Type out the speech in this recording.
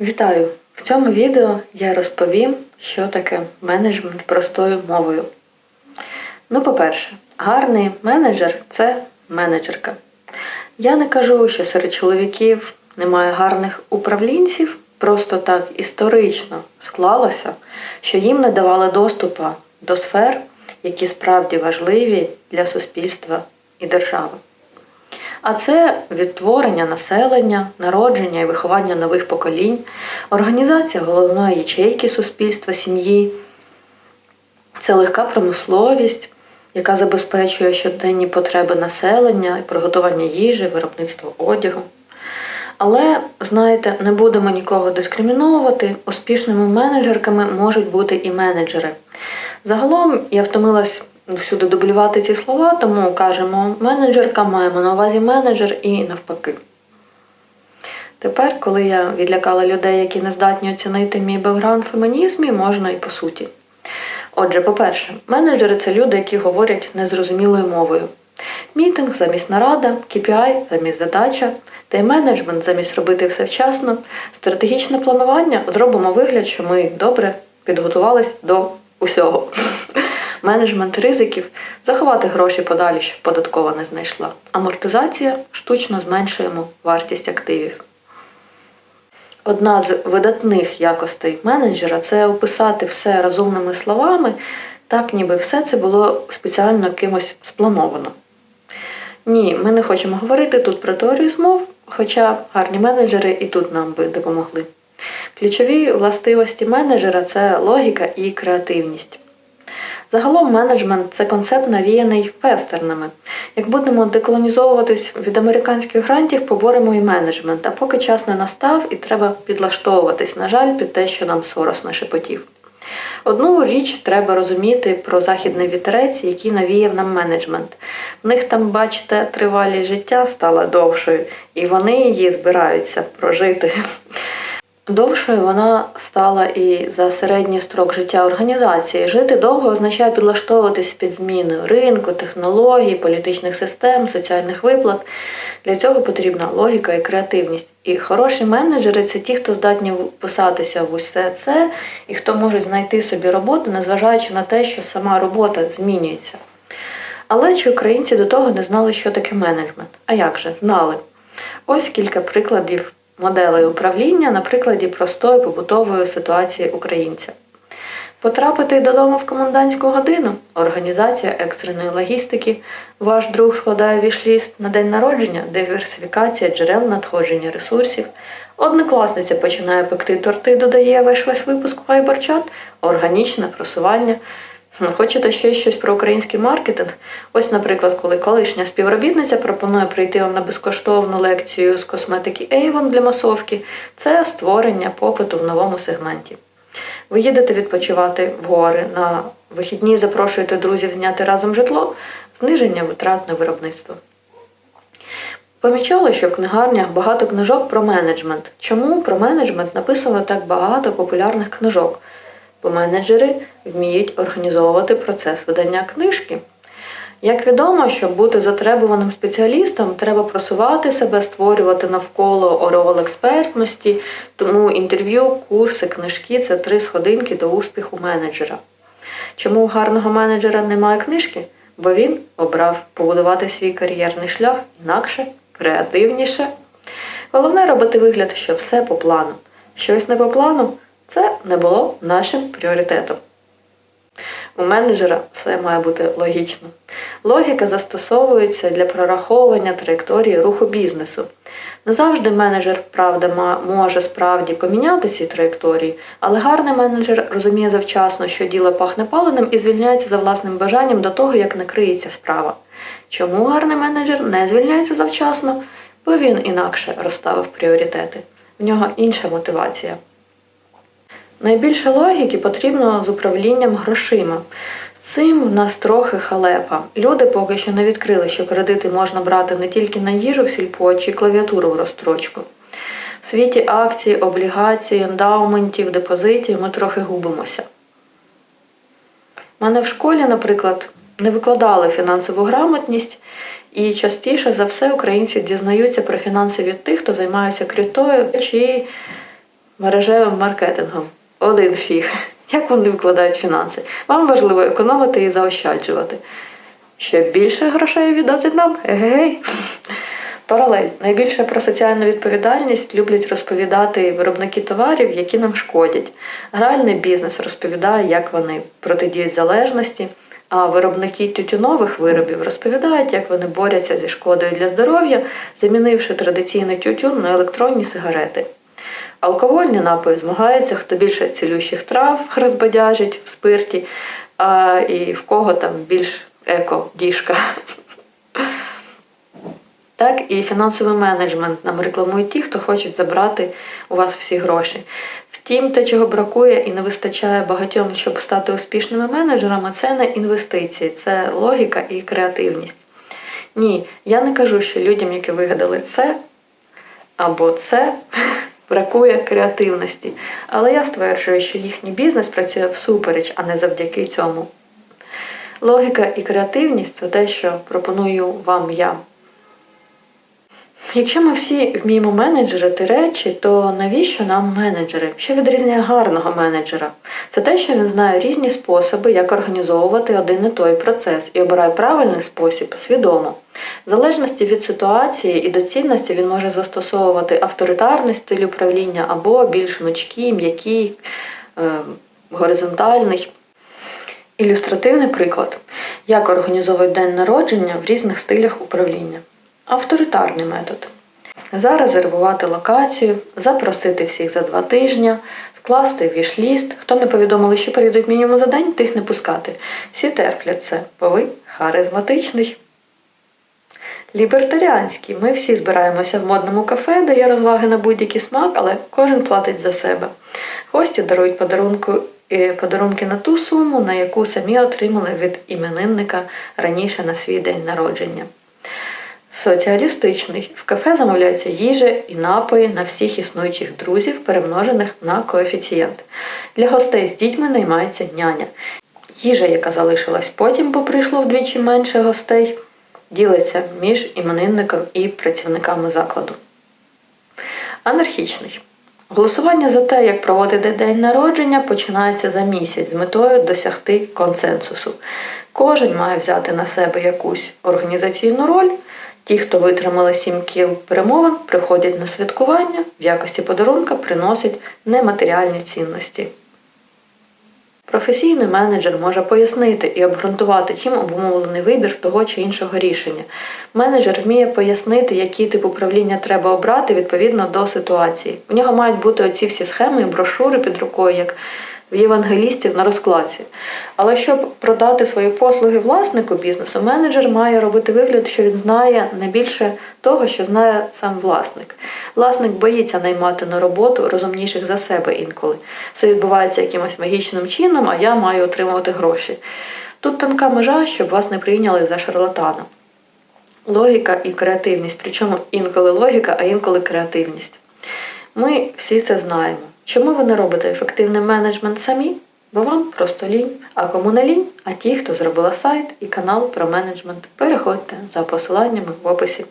Вітаю! В цьому відео я розповім, що таке менеджмент простою мовою. Ну, по-перше, гарний менеджер це менеджерка. Я не кажу, що серед чоловіків немає гарних управлінців, просто так історично склалося, що їм не давали доступу до сфер, які справді важливі для суспільства і держави. А це відтворення населення, народження і виховання нових поколінь, організація головної ячейки суспільства, сім'ї, це легка промисловість, яка забезпечує щоденні потреби населення, приготування їжі, виробництво одягу. Але, знаєте, не будемо нікого дискриміновувати. Успішними менеджерками можуть бути і менеджери. Загалом я втомилась всюди дублювати ці слова, тому кажемо менеджерка, маємо на увазі менеджер і навпаки. Тепер, коли я відлякала людей, які не здатні оцінити мій бекграунд в фемінізмі, можна і по суті. Отже, по-перше, менеджери це люди, які говорять незрозумілою мовою. Мітинг замість нарада, KPI замість задача, тайм-менеджмент замість робити все вчасно, стратегічне планування зробимо вигляд, що ми добре підготувались до усього. Менеджмент ризиків заховати гроші подалі, щоб податкова не знайшла. Амортизація штучно зменшуємо вартість активів. Одна з видатних якостей менеджера це описати все розумними словами, так ніби все це було спеціально кимось сплановано. Ні, ми не хочемо говорити тут про теорію змов, хоча гарні менеджери і тут нам би допомогли. Ключові властивості менеджера це логіка і креативність. Загалом менеджмент це концепт навіяний вестернами. Як будемо деколонізовуватись від американських грантів, поборемо і менеджмент, а поки час не настав і треба підлаштовуватись, на жаль, під те, що нам Сорос нашепотів. Одну річ треба розуміти про західний вітерець, який навіяв нам менеджмент. В них там, бачите, тривалість життя стала довшою, і вони її збираються прожити. Довшою вона стала і за середній строк життя організації. Жити довго означає підлаштовуватись під зміною ринку, технологій, політичних систем, соціальних виплат. Для цього потрібна логіка і креативність. І хороші менеджери це ті, хто здатні вписатися в усе це і хто може знайти собі роботу, незважаючи на те, що сама робота змінюється. Але чи українці до того не знали, що таке менеджмент? А як же? Знали. Ось кілька прикладів моделей управління на прикладі простої побутової ситуації українця. Потрапити додому в комендантську годину, організація екстреної логістики, ваш друг складає вішліст на день народження, диверсифікація джерел надходження ресурсів, однокласниця починає пекти торти, додає весь весь випуск Viber-чат, органічне просування. Ну, Хочете ще щось про український маркетинг? Ось, наприклад, коли колишня співробітниця пропонує прийти вам на безкоштовну лекцію з косметики Avon для масовки, це створення попиту в новому сегменті. Ви їдете відпочивати в гори на вихідні, запрошуєте друзів зняти разом житло, зниження витрат на виробництво. Помічали, що в книгарнях багато книжок про менеджмент. Чому про менеджмент написано так багато популярних книжок? Бо менеджери вміють організовувати процес видання книжки. Як відомо, щоб бути затребуваним спеціалістом, треба просувати себе, створювати навколо ореол експертності, тому інтерв'ю, курси, книжки це три сходинки до успіху менеджера. Чому у гарного менеджера немає книжки? Бо він обрав побудувати свій кар'єрний шлях інакше, креативніше. Головне робити вигляд, що все по плану. Щось не по плану це не було нашим пріоритетом. У менеджера все має бути логічно. Логіка застосовується для прораховування траєкторії руху бізнесу. Не завжди менеджер, правда, може справді поміняти ці траєкторії, але гарний менеджер розуміє завчасно, що діло пахне паленим і звільняється за власним бажанням до того, як накриється справа. Чому гарний менеджер не звільняється завчасно? Бо він інакше розставив пріоритети. В нього інша мотивація. Найбільше логіки потрібно з управлінням грошима. Цим в нас трохи халепа. Люди поки що не відкрили, що кредити можна брати не тільки на їжу в сільпо чи клавіатуру в розстрочку. В світі акцій, облігацій, ендаументів, депозитів ми трохи губимося. Мене в школі, наприклад, не викладали фінансову грамотність, і частіше за все українці дізнаються про фінанси від тих, хто займається крютою чи мережевим маркетингом. Один фіг. Як вони викладають фінанси? Вам важливо економити і заощаджувати. Щоб більше грошей віддати нам? Егегей. Паралель. Найбільше про соціальну відповідальність люблять розповідати виробники товарів, які нам шкодять. Гральний бізнес розповідає, як вони протидіють залежності, а виробники тютюнових виробів розповідають, як вони борються зі шкодою для здоров'я, замінивши традиційний тютюн на електронні сигарети. Алкогольні напої змагаються, хто більше цілющих трав розбадяжить в спирті, а і в кого там більш еко-діжка. Так, і фінансовий менеджмент нам рекламують ті, хто хочуть забрати у вас всі гроші. Втім, те, чого бракує і не вистачає багатьом, щоб стати успішними менеджерами, це не інвестиції, це логіка і креативність. Ні, я не кажу, що людям, які вигадали це або це, бракує креативності. Але я стверджую, що їхній бізнес працює всупереч, а не завдяки цьому. Логіка і креативність це те, що пропоную вам я. Якщо ми всі вміємо менеджерити речі, то навіщо нам менеджери? Що відрізняє гарного менеджера? Це те, що він знає різні способи, як організовувати один і той процес, і обирає правильний спосіб свідомо. В залежності від ситуації і доцільності він може застосовувати авторитарний стиль управління або більш гнучкий, м'який, е, горизонтальний. Ілюстративний приклад, як організовують день народження в різних стилях управління. Авторитарний метод. Зарезервувати локацію, запросити всіх за два тижні, скласти вішліст. Хто не повідомили, що прийдуть мінімум за день, тих не пускати. Всі терплять це, бо ви харизматичний. Лібертаріанський. Ми всі збираємося в модному кафе, де є розваги на будь-який смак, але кожен платить за себе. Гості дарують е, подарунки на ту суму, на яку самі отримали від іменинника раніше на свій день народження. Соціалістичний. В кафе замовляється їжа і напої на всіх існуючих друзів, перемножених на коефіцієнт. Для гостей з дітьми наймається няня. Їжа, яка залишилась потім, бо прийшло вдвічі менше гостей, ділиться між іменинником і працівниками закладу. Анархічний. Голосування за те, як проводити день народження, починається за місяць з метою досягти консенсусу. Кожен має взяти на себе якусь організаційну роль. Ті, хто витримали сім кіл перемовин, приходять на святкування, в якості подарунка приносять нематеріальні цінності. Професійний менеджер може пояснити і обґрунтувати, чим обумовлений вибір того чи іншого рішення. Менеджер вміє пояснити, який тип управління треба обрати відповідно до ситуації. У нього мають бути оці всі схеми і брошури під рукою, як євангелістів на розкладці. Але щоб продати свої послуги власнику бізнесу, менеджер має робити вигляд, що він знає не більше того, що знає сам власник. Власник боїться наймати на роботу розумніших за себе інколи. Все відбувається якимось магічним чином, а я маю отримувати гроші. Тут тонка межа, щоб вас не прийняли за шарлатана. Логіка і креативність, причому інколи логіка, а інколи креативність. Ми всі це знаємо. Чому ви не робите ефективний менеджмент самі? Бо вам просто лінь. А кому не лінь? А ті, хто зробила сайт і канал про менеджмент, переходьте за посиланнями в описі